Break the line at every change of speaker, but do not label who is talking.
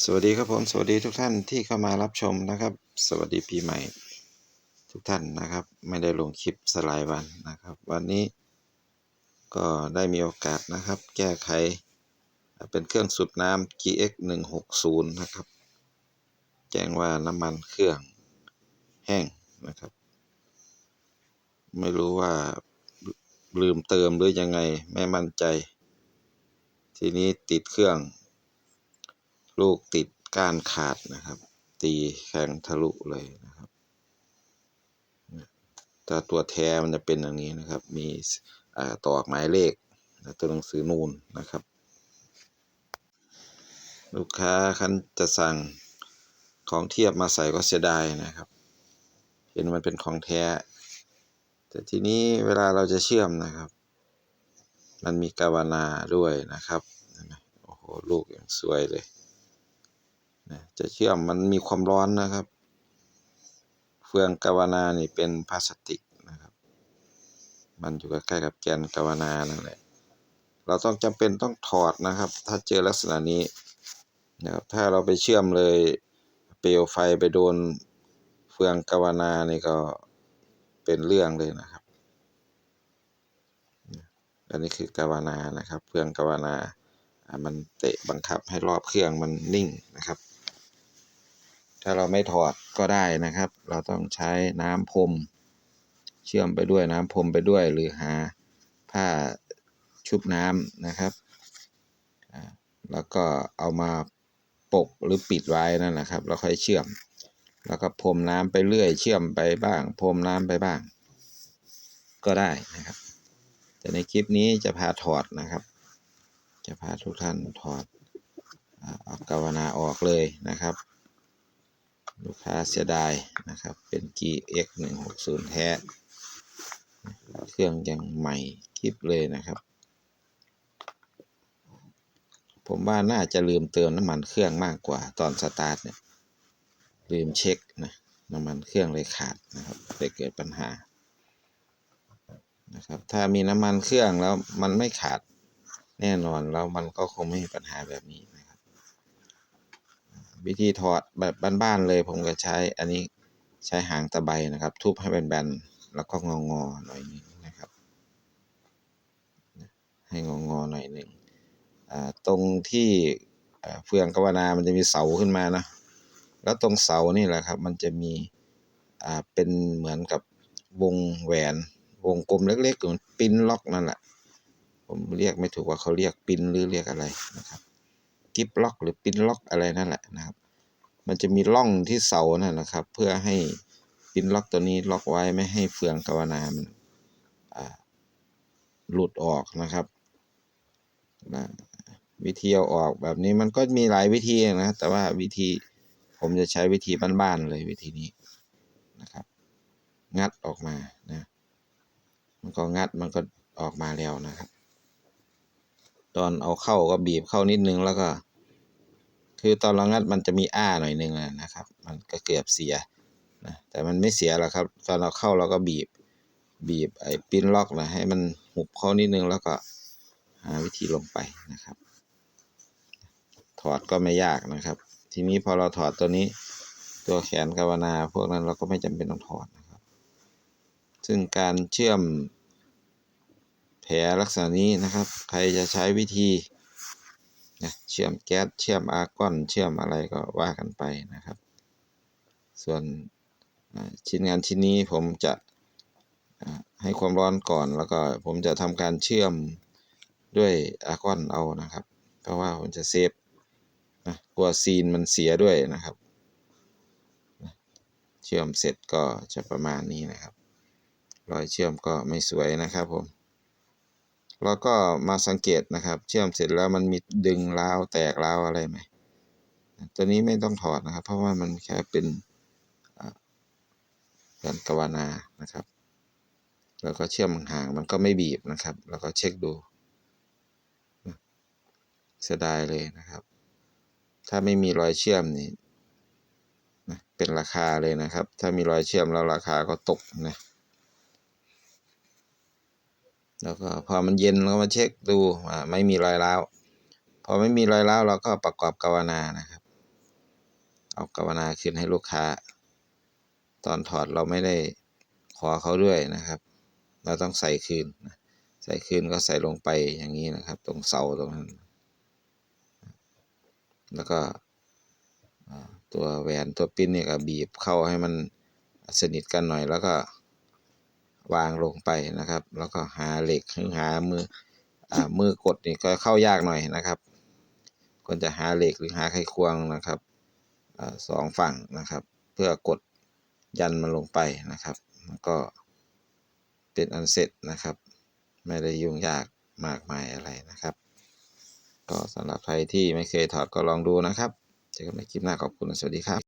สวัสดีครับผม สวัสดีทุกท่านที่เข้ามารับชมนะครับ สวัสดีปีใหม่ ทุกท่านนะครับ ไม่ได้ลงคลิปสลายวันนะครับ วันนี้ก็ได้มีโอกาสนะครับ แก้ไขเป็นเครื่องสูบน้ำ GX 160นะครับ แจ้งว่าน้ำมันเครื่องแห้งนะครับ ไม่รู้ว่าลืมเติมหรือยังไงไม่มั่นใจ ทีนี้ติดเครื่อง ลูกติดก้านขาดนะครับ ตีแข็งทะลุเลยนะครับถ้าตัวแท้มันจะเป็นอย่างนี้นะครับ มีตอกหมายเลขตัวหนังสือนูนนะครับ ลูกค้าคันจะสั่งของเทียบมาใส่ก็เสียดายนะครับ เห็นมันเป็นของแท้ แต่ทีนี้เวลาเราจะเชื่อมนะครับ มันมีกาวนาด้วยนะครับโอ้โหลูกอย่างสวยเลย จะเชื่อมมันมีความร้อนนะครับ เฟืองกาวนานี่เป็นพลาสติกนะครับ มันอยู่ใกล้ๆกับแกนกาวนานั่นแหละ เราต้องจำเป็นต้องถอดนะครับ ถ้าเจอลักษณะนี้นะครับถ้าเราไปเชื่อมเลยเปลวไฟไปโดนเฟืองกาวนานี่ก็เป็นเรื่องเลยนะครับ อันนี้คือกาวนานะครับ เฟืองกาวนา มันเตะบังคับให้รอบเครื่องมันนิ่งนะครับ ถ้าเราไม่ถอดก็ได้นะครับ เราต้องใช้น้ำพรม เชื่อมไปด้วยน้ำพรมไปด้วย หรือหาผ้าชุบน้ำนะครับแล้วก็เอามาปกหรือปิดไว้นั่นนะครับ แล้วค่อยเชื่อม แล้วก็พรมน้ำไปเรื่อย เชื่อมไปบ้างพรมน้ำไปบ้าง ก็ได้นะครับ แต่ในคลิปนี้จะพาถอดนะครับ จะพาทุกท่านถอดเอากาวนาออกเลยนะครับ ลูกค้าเสียดายนะครับเป็น GX 160แท้เครื่องยังใหม่คลิปเลยนะครับ ผมว่าน่าจะลืมเติมน้ำมันเครื่องมากกว่าตอนสตาร์ทเนี่ยลืมเช็คนะน้ำมันเครื่องเลยขาดนะครับเลยเกิดปัญหานะครับถ้ามีน้ำมันเครื่องแล้วมันไม่ขาดแน่นอนแล้วมันก็คงไม่มีปัญหาแบบนี้ วิธีถอดแบบบ้านๆเลย ผมก็ใช้อันนี้ใช้หางตะไบนะครับ ทุบให้แบนๆแล้วก็งองอหน่อยนึงนะครับ ให้งองอหน่อยหนึ่งตรงที่เฟืองกวนามันจะมีเสาขึ้นมานะแล้วตรงเสานี่แหละครับ มันจะมีเป็นเหมือนกับวงแหวนวงกลมเล็กๆเหรือนปิ้นล็อกนั่นแหละผมเรียกไม่ถูกว่าเขาเรียกปิ้นหรือเรียกอะไรนะครับ กิฟล็อกหรือปิ้นล็อกอะไรนั่นแหละนะครับ มันจะมีร่องที่เสานั่นนะครับ เพื่อให้ปิ้นล็อกตัวนี้ล็อกไว้ไม่ให้เฟืองกาวนามันหลุดออกนะครับนะวิธีเอาออกแบบนี้มันก็มีหลายวิธีนะ แต่ว่าวิธีผมจะใช้วิธีบ้านๆเลยวิธีนี้นะครับ งัดออกมานะมันก็งัดมันก็ออกมาแล้วนะครับ ตอนเอาเข้าก็บีบเข้านิดนึงแล้วก็ คือตอนเรางัดมันจะมีอ้าหน่อยนึงนะครับ มันก็เกือบเสียนะแต่มันไม่เสียหรอกครับ ตอนเราเข้าเราก็บีบบีบไอ้ปิ้นล็อกนะให้มันหุบเข้านิดนึงแล้วก็หาวิธีลงไปนะครับ ถอดก็ไม่ยากนะครับ ทีนี้พอเราถอดตัวนี้ตัวแขนกาวนา พวกนั้นเราก็ไม่จำเป็นต้องถอดนะครับ ซึ่งการเชื่อม ลลักษณะนี้นะครับ ใครจะใช้วิธีนะเชื่อมแก๊สเชื่อมอาร์กอน เชื่อมอะไรก็ว่ากันไปนะครับ ส่วนชิ้นงานชิ้นนี้ผมจะให้ความร้อนก่อนแล้วก็ผมจะทำการเชื่อมด้วยอาร์กอนเอานะครับ เพราะว่าผมจะเซฟนะกลัวซีนมันเสียด้วยนะครับ เชื่อมเสร็จก็จะประมาณนี้นะครับ รอยเชื่อมก็ไม่สวยนะครับผม แล้วก็มาสังเกตนะครับ เชื่อมเสร็จแล้วมันมีดึงราวแตกราวอะไรไหมตัวนี้ไม่ต้องถอดนะครับ เพราะว่ามันแค่เป็นการกวานานะครับ แล้วก็เชื่อมห่างมันก็ไม่บีบนะครับ แล้วก็เช็คดูเสียดายเลยนะครับ ถ้าไม่มีรอยเชื่อมนี่เป็นราคาเลยนะครับ ถ้ามีรอยเชื่อมแล้วราคาก็ตกนะ แล้วก็พอมันเย็นเรามาเช็คดูไม่มีรอยร้าวพอไม่มีรอยร้าวเราก็ประกอบกาวนานะครับ เอากาวนาขึ้นให้ลูกค้า ตอนถอดเราไม่ได้ขอเขาด้วยนะครับ เราต้องใส่คืน ใส่คืนก็ใส่ลงไปอย่างนี้นะครับ ตรงเสาตรงนั้น แล้วก็ตัวแหวนตัวปิ้นเนี่ยก็บีบเข้าให้มันสนิทกันหน่อยแล้วก็ วางลงไปนะครับ แล้วก็หาเหล็กหรือหามืออ่ามือกดนี่ก็เข้ายากหน่อยนะครับควรจะหาเหล็กหรือหาไขควงนะครับอ่าสองฝั่งนะครับ เพื่อกดยันมันลงไปนะครับแล้วก็เป็นอันเสร็จนะครับ ไม่ได้ยุ่งยากมากมายอะไรนะครับ ก็สำหรับใครที่ไม่เคยถอดก็ลองดูนะครับเจอกันในคลิปหน้าขอบคุณสวัสดีครับ